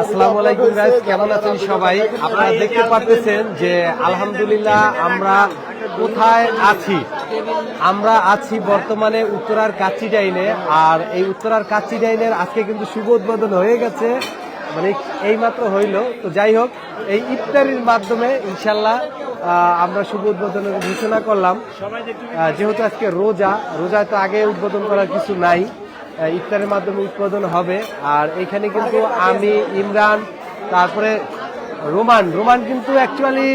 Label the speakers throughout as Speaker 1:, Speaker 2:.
Speaker 1: আসসালামু আলাইকুম গাইস কেমন আছেন সবাই? আপনারা দেখতে পাচ্ছেন যে আলহামদুলিল্লাহ আমরা কোথায় আছি? আমরা আছি বর্তমানে উত্তরার কাচ্চি ডাইনে আর এই উত্তরার কাচ্চি ডাইনের আজকে কিন্তু শুভ উদ্বোধন হয়ে গেছে। মানে এই মাত্র হইল। তো যাই হোক এই ইফতারির মাধ্যমে ইনশাল্লাহ আমরা শুভ উদ্বোধনের ঘোষণা করলাম। যেহেতু আজকে রোজা রোজা তো আগে উদ্বোধন করার কিছু নাই। ইফতারের মাধ্যমে উৎপাদন হবে। আর এখানে কিন্তু আমি ইমরান তারপরে রোমান। রোমান কিন্তু অ্যাকচুয়ালি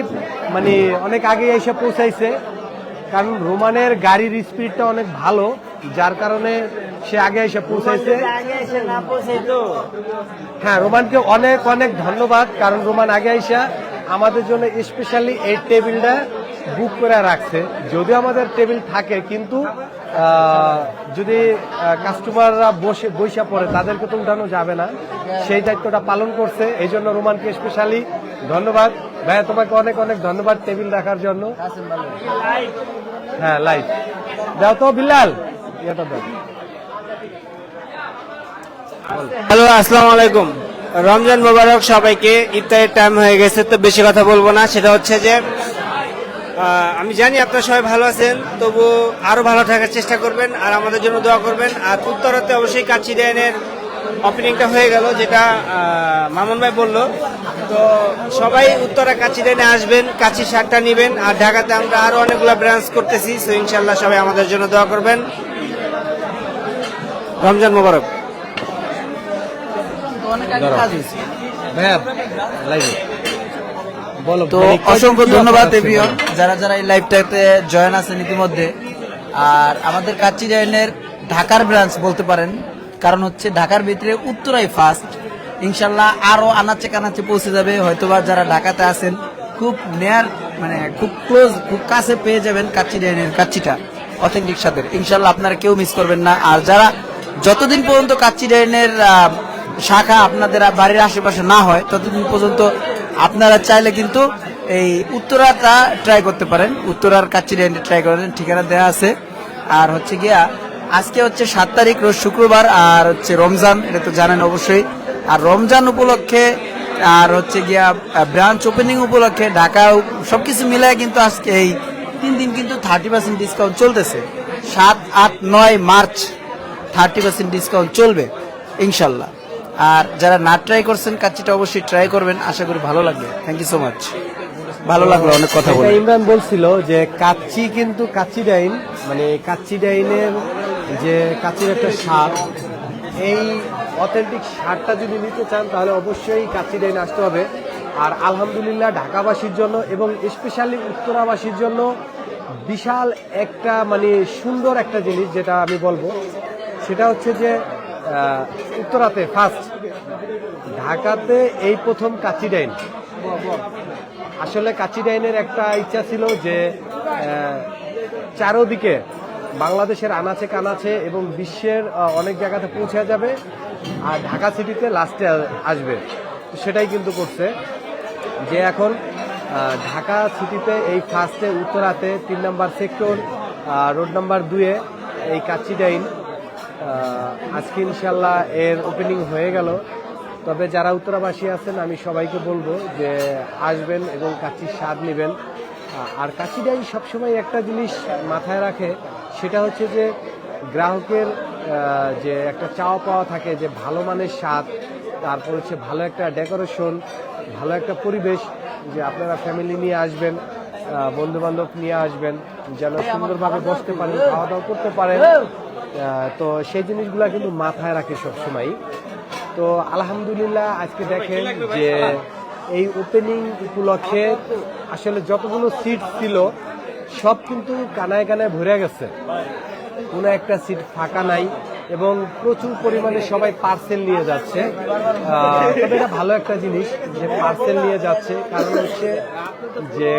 Speaker 1: মানে অনেক আগে এসে পৌঁছাইছে। কারণ রোমানের গাড়ির স্পিডটা অনেক ভালো যার কারণে সে আগে এসে পৌঁছাইছে। হ্যাঁ রোমানকে অনেক অনেক ধন্যবাদ কারণ রোমান আগে আইসা আমাদের জন্য স্পেশালি এই টেবিলটা বুক করে রাখছে। যদিও আমাদের টেবিল থাকে, কিন্তু যদি কাস্টমাররা বসে বৈশা পড়ে, তাদেরকে তো উঠানো যাবে না। সেই দায়িত্বটা পালন করছে। এই জন্য রোমানকে স্পেশালি ধন্যবাদ। ভাইয়া, তোমাকে অনেক অনেক ধন্যবাদ টেবিল রাখার জন্য। হ্যাঁ লাইট দাও তো বিল্লাল
Speaker 2: হ্যালো, আসসালামু আলাইকুম। রমজান মোবারক সবাইকে ইফতারের টাইম হয়ে গেছে, তো বেশি কথা বলব না। সেটা হচ্ছে যে আমি জানি আপনারা সবাই ভালো আছেন তবু আরও ভালো থাকার চেষ্টা করবেন আর আমাদের জন্য দোয়া করবেন। আর উত্তরাতে অবশ্যই কাচ্চি ডাইনের ওপেনিংটা হয়ে গেল যেটা মামুন ভাই বলল। তো সবাই উত্তরা কাচ্চি ডাইনে আসবেন কাচ্চি শার্টটা নেবেন আর ঢাকাতে আমরা আরও অনেকগুলো ব্রাঞ্চ করতেছি তো ইনশাল্লাহ সবাই আমাদের জন্য দোয়া করবেন। রমজান মোবারক।
Speaker 1: ভাইয়া
Speaker 3: তো
Speaker 1: মানে
Speaker 3: অসংখ্য ধন্যবাদ এভিয়ন যারা যারা এই লাইভটাতে জয়েন আছেন ইতিমধ্যে। আর আমাদের কাচ্চি জয়েনের ঢাকার ব্রাঞ্চ বলতে পারেন কারণ হচ্ছে ঢাকার ভিতরে উত্তরাই ফার্স্ট ইনশাল্লাহ আরও আনাচে কানাচে পৌঁছে যাবে হয়তোবা যারা ঢাকাতে আছেন খুব নেয়ার মানে খুব ক্লোজ খুব কাছে পেয়ে যাবেন কাচ্চি ডাইনের কাচ্চিটা অথেন্টিক স্বাদের ইনশাল্লাহ আপনারা কেউ মিস করবেন না। আর যারা যতদিন পর্যন্ত কাচ্চি ডাইনের শাখা আপনাদের বাড়ির আশেপাশে না হয় ততদিন পর্যন্ত আপনারা চাইলে কিন্তু এই উত্তরাটা ট্রাই করতে পারেন। উত্তরার কাচ্চি ডাইনে ট্রাই করেন ঠিকানা দেওয়া আছে। আর হচ্ছে গিয়া, আজকে হচ্ছে সাত তারিখ, রোজ শুক্রবার আর হচ্ছে রমজান, এটা তো জানেন অবশ্যই। আর রমজান উপলক্ষে আর হচ্ছে গিয়া ব্রাঞ্চ ওপেনিং উপলক্ষে ঢাকা সবকিছু মিলায় কিন্তু আজকে এই তিন দিন কিন্তু থার্টি পার্সেন্ট ডিসকাউন্ট চলতেছে। সাত, আট, নয় মার্চ থার্টি পার্সেন্ট ডিসকাউন্ট চলবে, ইনশাল্লাহ। আর যারা না ট্রাই করছেন কাচ্চিটা অবশ্যই ট্রাই করবেন। আশা করি ভালো লাগবে। থ্যাংক ইউ সো মাচ ভালো লাগল অনেক কথা বলে।
Speaker 1: ইমরান বলছিল যে কাচ্চি কিন্তু কাচ্চি ডাইন মানে কাচ্চি ডাইনের যে কাচ্চির একটা স্বাদ এই অথেন্টিক স্বাদটা যদি নিতে চান তাহলে অবশ্যই কাচ্চি ডাইন আসতে হবে। আর আলহামদুলিল্লাহ ঢাকাবাসীর জন্য এবং স্পেশালি উত্তরাবাসীর জন্য বিশাল একটা মানে সুন্দর একটা জিনিস যেটা আমি বলব। সেটা হচ্ছে যে উত্তরাতে ফার্স্ট ঢাকাতে এই প্রথম কাচ্চি ডাইন। আসলে কাচি ডাইনের একটা ইচ্ছা ছিল যে চারোদিকে বাংলাদেশের আনাচে কানাচে এবং বিশ্বের অনেক জায়গাতে পৌঁছে যাবে আর ঢাকা সিটিতে লাস্টে আসবে। সেটাই কিন্তু করছে যে এখন ঢাকা সিটিতে এই ফার্স্টে উত্তরাতে তিন নম্বর সেক্টর রোড নাম্বার দুয়ে এই কাচি ডাইন আজকে ইনশাল্লাহ এর ওপেনিং হয়ে গেল। তবে যারা উত্তরাবাসী আছেন আমি সবাইকে বলব যে আসবেন এবং কাচির স্বাদ নেবেন। আর কাচিটাই সবসময় একটা জিনিস মাথায় রাখে সেটা হচ্ছে যে গ্রাহকের যে একটা চাওয়া পাওয়া থাকে যে ভালো মানের স্বাদ তারপর হচ্ছে ভালো একটা ডেকোরেশন ভালো একটা পরিবেশ যে আপনারা ফ্যামিলি নিয়ে আসবেন বন্ধু বান্ধব নিয়ে আসবেন যেন সুন্দরভাবে বসতে পারেন খাওয়া দাওয়া করতে পারেন। আহ, তো সেই জিনিসগুলো কিন্তু মাথায় রাখে সবসময় তো আলহামদুলিল্লাহ আজকে দেখেন যে এই ওপেনিং উপলক্ষে আসলে যতগুলো সিট ছিল সব কিন্তু কানায় কানায় ভরে গেছে। কোনো একটা সিট ফাঁকা নাই এবং প্রচুর পরিমাণে সবাই পার্সেল নিয়ে যাচ্ছে। আহ, তবে এটা ভালো একটা জিনিস যে পার্সেল নিয়ে যাচ্ছে। কারণ হচ্ছে যে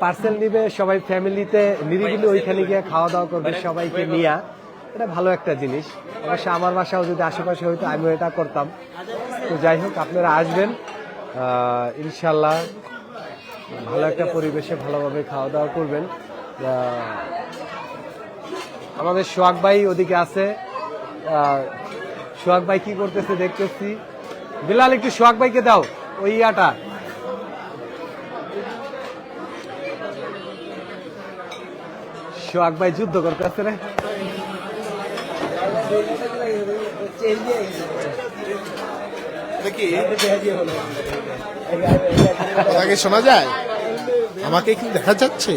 Speaker 1: পার্সেল নিবে, সবাই ফ্যামিলিতে নিরিবিলি ওইখানে গিয়ে খাওয়া দাওয়া করবে, সবাইকে নিয়ে। এটা ভালো একটা জিনিস। অবশ্য আমার বাসাও যদি আশেপাশে হইতো, আমিও এটা করতাম। তো যাই হোক, আপনারা আসবেন। ইনশাল্লাহ ভালো একটা পরিবেশে ভালোভাবে খাওয়া দাওয়া করবেন। আমাদের সোহাগ ভাই ওদিকে আছে। সোহাগ ভাই কি করতেছে দেখতেছি। বিলাল, একটু সোহাগ ভাইকে দাও, ওই ইয়াটা। সোহাগ ভাই যুদ্ধ করতেছে রে।
Speaker 4: কি? শোনা যায়? আমাকে কি দেখা যাচ্ছে?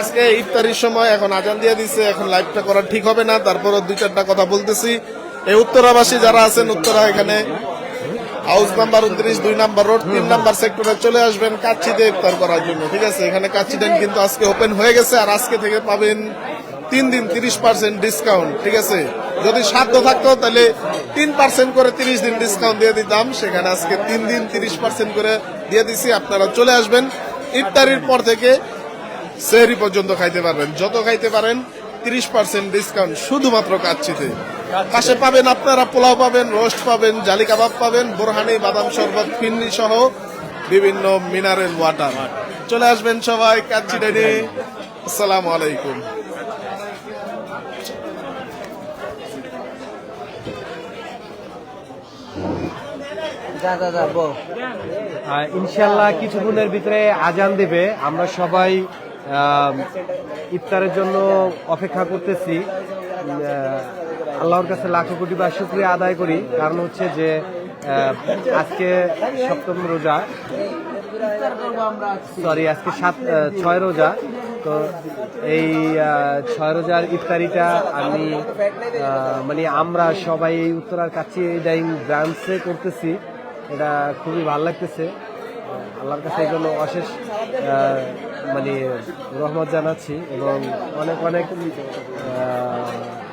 Speaker 4: আজকে ইফতারির সময় এখন আজান দিয়ে দিছে এখন লাইভটা করা ঠিক হবে না তারপরও দুই চারটা কথা বলতেছি। এই উত্তরাবাসী যারা আছেন উত্তরা এখানে হাউস নাম্বার উনত্রিশ, দুই নাম্বার রোড, তিন নাম্বার সেক্টরে চলে আসবেন কাচ্চিতে ইফতার করার জন্য, ঠিক আছে? এখানে কাচ্চি ডেন কিন্তু আজকে ওপেন হয়ে গেছে আর আজকে থেকে পাবেন তিন দিন তিরিশ পার্সেন্ট ডিসকাউন্ট ঠিক আছে? যদি সাধ্য থাকতো তাহলে তিন পার্সেন্ট করে তিরিশ দিন ডিসকাউন্ট দিয়ে দিতাম। সেখানে আজকে তিন দিন তিরিশ পার্সেন্ট করে দিয়ে দিছি, আপনারা চলে আসবেন। ইফতারির পর থেকে সেহরি পর্যন্ত খাইতে পারবেন। যত খাইতে পারেন তিরিশ পার্সেন্ট ডিসকাউন্ট শুধুমাত্র কাচ্ছিতে পাশে পাবেন আপনারা পোলাও পাবেন রোস্ট পাবেন জালি কাবাব পাবেন বোরহানি বাদাম শরবত ফিন্নি সহ বিভিন্ন মিনারেল ওয়াটার। চলে আসবেন সবাই কাচ্চি ডেনি আসসালামু আলাইকুম।
Speaker 3: যা যা যা
Speaker 1: ইনশাল্লাহ কিছুক্ষণের ভিতরে আজান দেবে। আমরা সবাই ইফতারের জন্য অপেক্ষা করতেছি। আল্লাহর কাছে লাখো কোটি বা শুক্রিয়া আদায় করি। কারণ হচ্ছে যে আজকে সপ্তম রোজা। সরি আজকে সাত ছয় রোজা। তো এই ছয় রোজার ইফতারিটা আমি মানে আমরা সবাই উত্তরার কাছে ডাইং ব্রাঞ্চে করতেছি। এটা খুবই ভালো লাগতেছে। আল্লাহর কাছে এই জন্য অশেষ মানে রহমত জানাচ্ছি এবং অনেক অনেক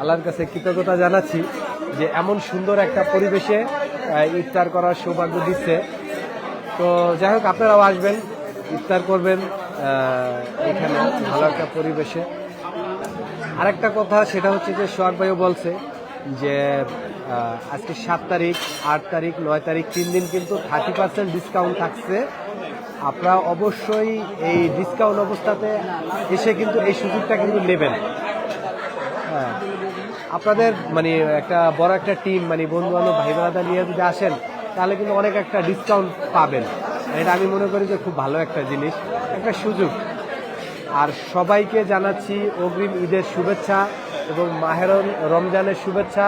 Speaker 1: আল্লাহর কাছে কৃতজ্ঞতা জানাচ্ছি যে এমন সুন্দর একটা পরিবেশে ইফতার করার সৌভাগ্য দিচ্ছে। তো যাই হোক, আপনারাও আসবেন, ইফতার করবেন এখানে ভালো একটা পরিবেশে। আরেকটা কথা, সেটা হচ্ছে যে সোহাগ ভাইও বলছে যে আজকে সাত তারিখ, আট তারিখ, নয় তারিখ, তিন দিন কিন্তু থার্টি পার্সেন্ট ডিসকাউন্ট থাকছে। আপনারা অবশ্যই এই ডিসকাউন্ট অবস্থাতে এসে কিন্তু এই সুযোগটা কিন্তু নেবেন। হ্যাঁ। আপনাদের মানে একটা বড় একটা টিম মানে বন্ধু বান্ধব ভাই বোনাদা নিয়ে যদি আসেন, তাহলে কিন্তু অনেক একটা ডিসকাউন্ট পাবেন। এটা আমি মনে করি যে খুব ভালো একটা জিনিস, একটা সুযোগ। আর সবাইকে জানাচ্ছি অগ্রিম ঈদের শুভেচ্ছা এবং মাহের রমজানের শুভেচ্ছা।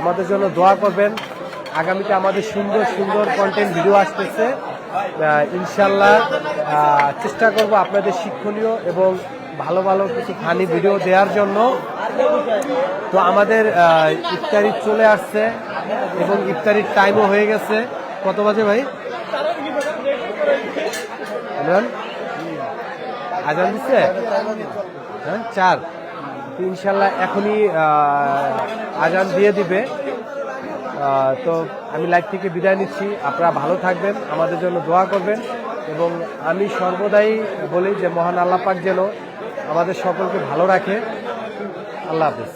Speaker 1: আমাদের জন্য দোয়া করবেন। আগামীতে আমাদের সুন্দর সুন্দর কন্টেন্ট ভিডিও আসতেছে। ইনশাল্লাহ চেষ্টা করব আপনাদের শিক্ষণীয় এবং ভালো ভালো কিছু ফানি ভিডিও দেওয়ার জন্য। তো আমাদের ইফতারি চলে আসছে এবং ইফতারির টাইমও হয়ে গেছে। কত বাজে ভাই? আজান দিচ্ছে হ্যাঁ চার। ইনশাল্লাহ এখনই আজান দিয়ে দিবে। তো আমি লাইভ থেকে বিদায় নিচ্ছি। আপনারা ভালো থাকবেন, আমাদের জন্য দোয়া করবেন এবং আমি সর্বদাই বলি যে, মহান আল্লাহ পাক যেন আমাদের সকলকে ভালো রাখে। আল্লাহ হাফিজ।